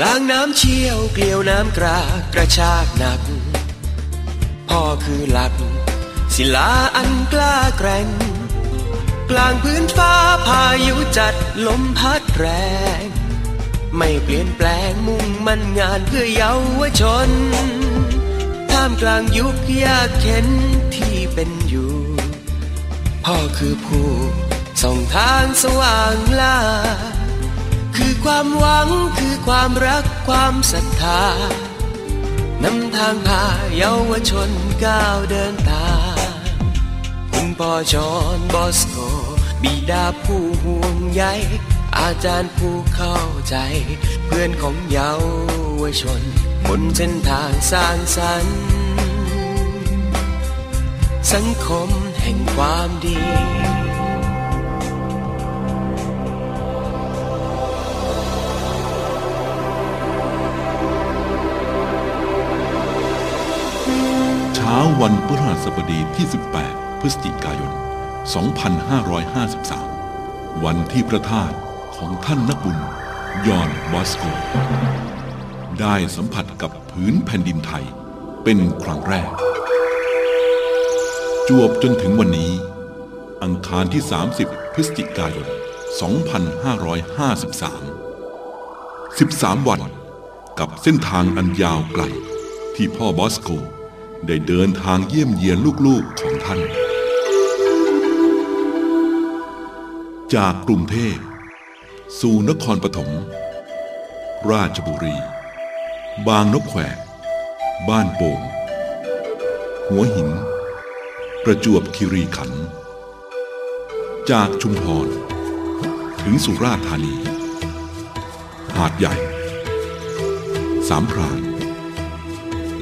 กลางน้ำเชี่ยวเกลียวน้ำกรากระชากหนัก พ่อคือหลัก ศิลาอันกล้าแกร่ง กลางพื้นฟ้าพายุจัดลมพัดแรง ไม่เปลี่ยนแปลงมุ่งมั่นงานเพื่อเยาวชน ท่ามกลางยุคยากเข็นที่เป็นอยู่ พ่อคือผู้ส่องทางสว่างล่า คือความหวังคือความรักความศรัทธานำทางพาเยาวชนก้าวเดินตามคุณพ่อจอนบอสโก บิดาผู้ห่วงใยอาจารย์ผู้เข้าใจ เพื่อนของเยาวชน บนเส้นทางสร้างสรรค์ สังคมแห่งความดี ช้าวันพฤหัสบดีที่ 18 พฤศจิกายน 2553 วันที่พระธาตุของท่านนักบุญยอนบอสโก ได้สัมผัสกับผืนแผ่นดินไทยเป็นครั้งแรก จวบจนถึงวันนี้ อังคารที่ 30 พฤศจิกายน 2553 13 วันกับเส้นทางอันยาวไกลที่พ่อบอสโก ได้เดินทางเยี่ยมเยียนลูกๆของท่าน จากกรุงเทพ สู่นครปฐม ราชบุรี บางนกแขวก บ้านโป่ง หัวหิน ประจวบคีรีขันธ์ จากชุมพร ถึงสุราษฎร์ธานี หาดใหญ่ สามพราน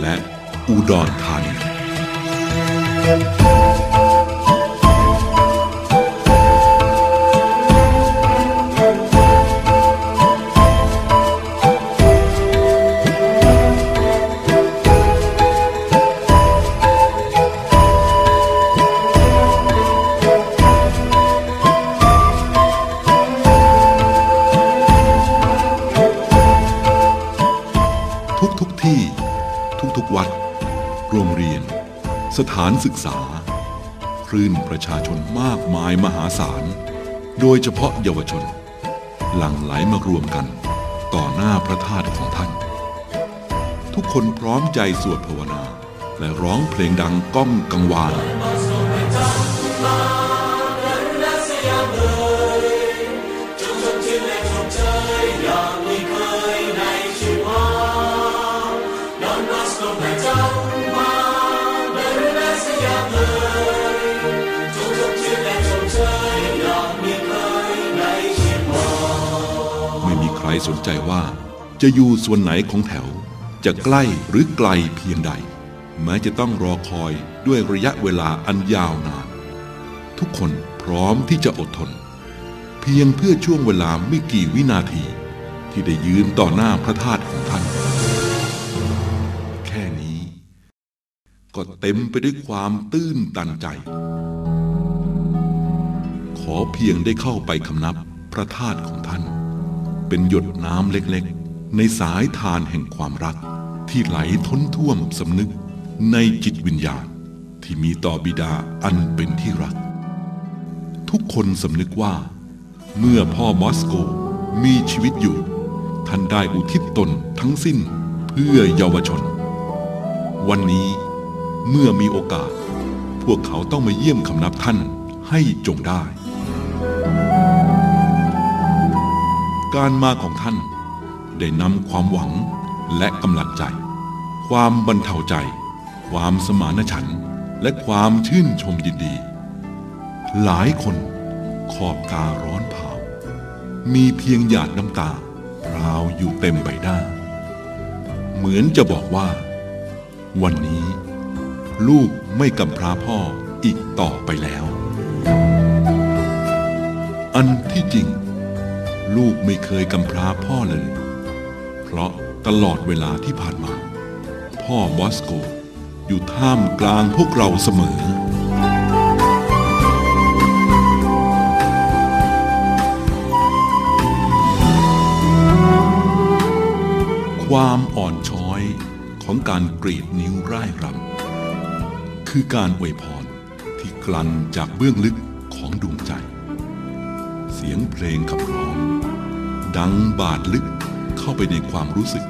และ อุดรธานี สถานศึกษาคลื่นประชาชนมากมายมหาศาล โดยเฉพาะเยาวชน หลั่งไหลมารวมกัน ต่อหน้าพระธาตุของท่าน ทุกคนพร้อมใจสวดภาวนา และร้องเพลงดังก้องกังวาน สนใจว่าจะอยู่ส่วนไหนของแถว จะใกล้หรือไกลเพียงใด แม้จะต้องรอคอยด้วยระยะเวลาอันยาวนาน ทุกคนพร้อมที่จะอดทน เพียงเพื่อช่วงเวลาไม่กี่วินาที ที่ได้ยืนต่อหน้าพระธาตุของท่าน แค่นี้ ก็เต็มไปด้วยความตื้นตันใจ ขอเพียงได้เข้าไปคำนับพระธาตุของท่าน เป็นหยดน้ำเล็กๆ ในสายทานแห่งความรัก ที่ไหลท้นท่วมสำนึกในจิตวิญญาณ ที่มีต่อบิดาอันเป็นที่รัก ทุกคนสำนึกว่า เมื่อพ่อมอสโกมีชีวิตอยู่ ท่านได้อุทิศตนทั้งสิ้นเพื่อเยาวชน วันนี้เมื่อมีโอกาส พวกเขาต้องมาเยี่ยมคำนับท่านให้จงได้ การมาของท่าน ได้นำความหวังและกำลังใจ ความบรรเทาใจ ความสมานฉันท์และความชื่นชมยินดี หลายคนขอบตาร้อนเผา มีเพียงหยาดน้ำตาพราวอยู่เต็มใบหน้า เหมือนจะบอกว่า วันนี้ ลูกไม่กำพร้าพ่ออีกต่อไปแล้ว อันที่จริง ลูกไม่เคยกำพร้าพ่อเลย เพราะตลอดเวลาที่ผ่านมา พ่อบอสโก อยู่ท่ามกลางพวกเราเสมอพการกรีดนิ้วร่ายรำคือการอวยพรที่กลั่นจากเบื้องลึกของดวงใจ เสียงเพลงขับร้อง ดังบาดลึกเข้าไปในความรู้สึก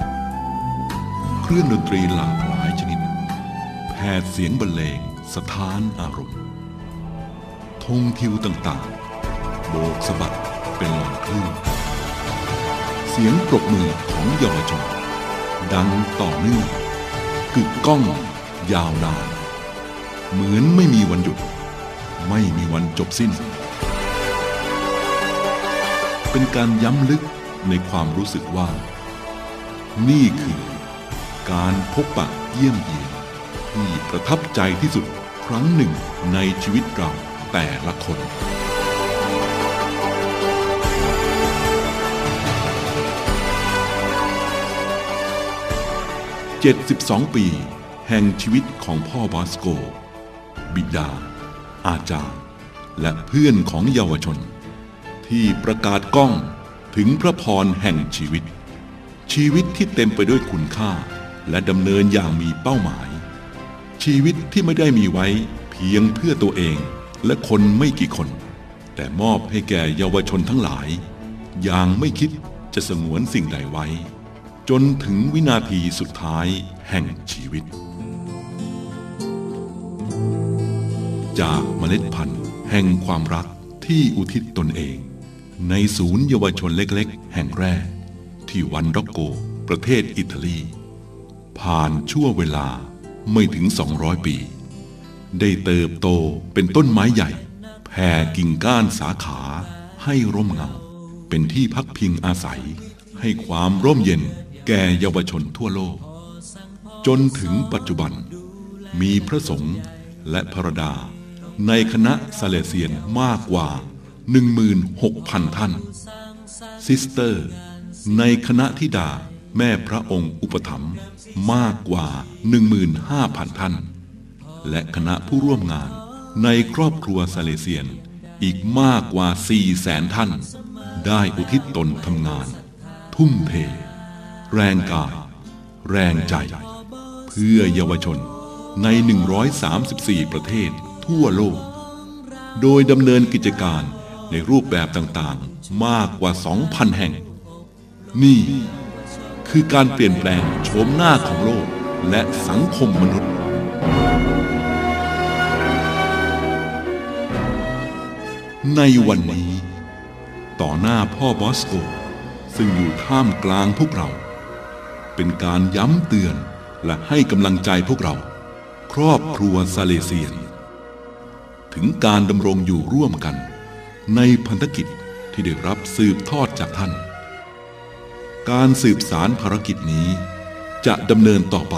เครื่องดนตรีหลากหลายชนิดแผดเสียงบรรเลงสถานอารมณ์ธงทิวต่างๆ โบกสะบัดเป็นลอยคลื่นเสียงปรบมือของเยาวชนดังต่อเนื่องกึกก้องยาวนาน เหมือนไม่มีวันหยุด ไม่มีวันจบสิ้น เป็นการย้ำลึกในความรู้สึกว่า นี่คือการพบปะเยี่ยมเยียนที่ประทับใจที่สุดครั้งหนึ่งในชีวิตเราแต่ละคน 72 ปี แห่งชีวิตของพ่อบอสโก บิดา อาจารย์ และเพื่อนของเยาวชน ที่ประกาศก้องถึงพระพรแห่งชีวิต ชีวิตที่เต็มไปด้วยคุณค่า และดำเนินอย่างมีเป้าหมาย ชีวิตที่ไม่ได้มีไว้เพียงเพื่อตัวเองและคนไม่กี่คน แต่มอบให้แก่เยาวชนทั้งหลาย อย่างไม่คิดจะสงวนสิ่งใดไว้ จนถึงวินาทีสุดท้ายแห่งชีวิต จากเมล็ดพันธุ์แห่งความรักที่อุทิศตนเอง ในศูนย์เยาวชนเล็กๆ แห่งแรก ที่วันร็อกโก ประเทศอิตาลี ผ่านชั่วเวลาไม่ถึง 200 ปี ได้เติบโตเป็นต้นไม้ใหญ่แผ่กิ่งก้านสาขาให้ร่มเงา เป็นที่พักพิงอาศัย ให้ความร่มเย็นแก่เยาวชนทั่วโลก จนถึงปัจจุบัน มีพระสงฆ์และพระดา ในคณะซาเลเซียนมากกว่า 16,000 ท่าน ซิสเตอร์ ในคณะทิดาแม่พระองค์อุปถัมภ์มากกว่า 15,000 ท่าน และคณะผู้ร่วมงานในครอบครัวซาเลเซียนอีกมากกว่า 400,000 ท่าน ได้อุทิศตนทำงาน ทุ่มเท แรงกาย แรงใจ เพื่อเยาวชนใน 134 ประเทศทั่วโลก โดยดำเนินกิจการ ในรูปแบบต่างๆ มากกว่า 2,000 แห่ง นี่คือการเปลี่ยนแปลงโฉมหน้าของโลกและสังคมมนุษย์ ในวันนี้ ต่อหน้าพ่อบอสโก ซึ่งอยู่ท่ามกลางพวกเรา เป็นการย้ำเตือนและให้กำลังใจพวกเรา ครอบครัวซาเลเซียน ถึงการดำรงอยู่ร่วมกัน ในพันธกิจที่ได้รับสืบทอดจากท่าน การสืบสารภารกิจนี้จะดำเนินต่อไป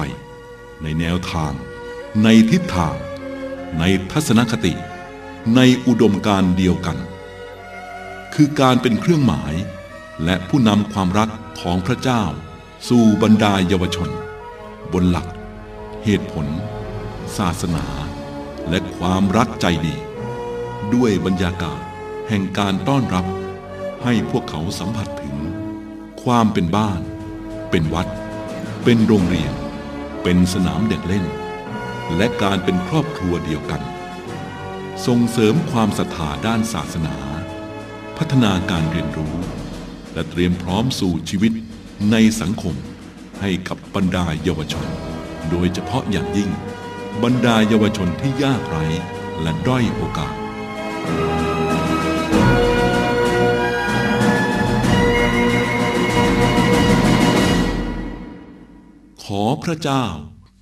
ในแนวทาง ในทิศทาง ในทัศนคติ ในอุดมการเดียวกัน คือการเป็นเครื่องหมายและผู้นำความรักของพระเจ้า สู่บรรดาเยาวชน บนหลัก เหตุผล ศาสนา และความรักใจดี ด้วยบรรยากาศ แห่งการต้อนรับ ให้พวกเขาสัมผัสถึง ความเป็นบ้าน เป็นวัด เป็นโรงเรียน เป็นสนามเด็กเล่น และการเป็นครอบครัวเดียวกัน ส่งเสริมความศรัทธาด้านศาสนา พัฒนาการเรียนรู้ และเตรียมพร้อมสู่ชีวิตในสังคมให้กับบรรดาเยาวชน โดยเฉพาะอย่างยิ่ง บรรดาเยาวชนที่ยากไร้และด้อยโอกาส อพระเจ้า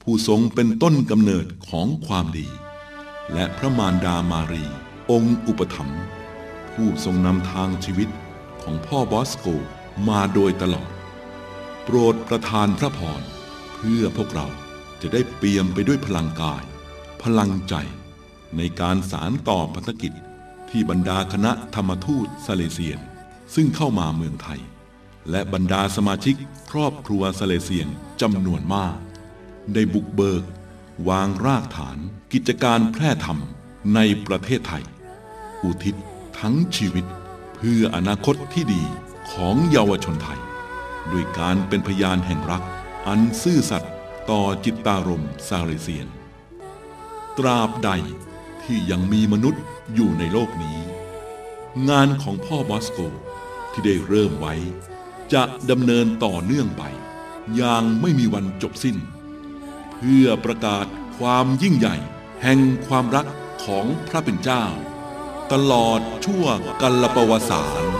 ผู้ทรงเป็นต้นกำเนิดของความดี และพระมารดามารี องค์อุปถัมภ์ผู้ทรงนำทางชีวิตของพ่อบอสโกมาโดยตลอด โปรดประทานพระพรเพื่อพวกเราจะได้เปี่ยมไปด้วยพลังกาย พลังใจ ในการสารต่อพันธกิจที่บรรดาคณะธรรมทูตซาเลเซียน ซึ่งเข้ามาเมืองไทย และบรรดาสมาชิกครอบครัวซาเลเซียน จำนวนมาก ได้บุกเบิก วางรากฐานกิจการแพร่ธรรมในประเทศไทย อุทิศทั้งชีวิตเพื่ออนาคตที่ดีของเยาวชนไทย ด้วยการเป็นพยานแห่งรัก อันซื่อสัตย์ต่อจิตตารมณ์ซาเลเซียน ตราบใดที่ยังมีมนุษย์อยู่ในโลกนี้ งานของพ่อบอสโกที่ได้เริ่มไว้ จะดำเนินต่อเนื่องไป อย่างไม่มีวันจบสิ้น เพื่อประกาศความยิ่งใหญ่ แห่งความรักของพระเป็นเจ้า ตลอดชั่วกัลปวสาร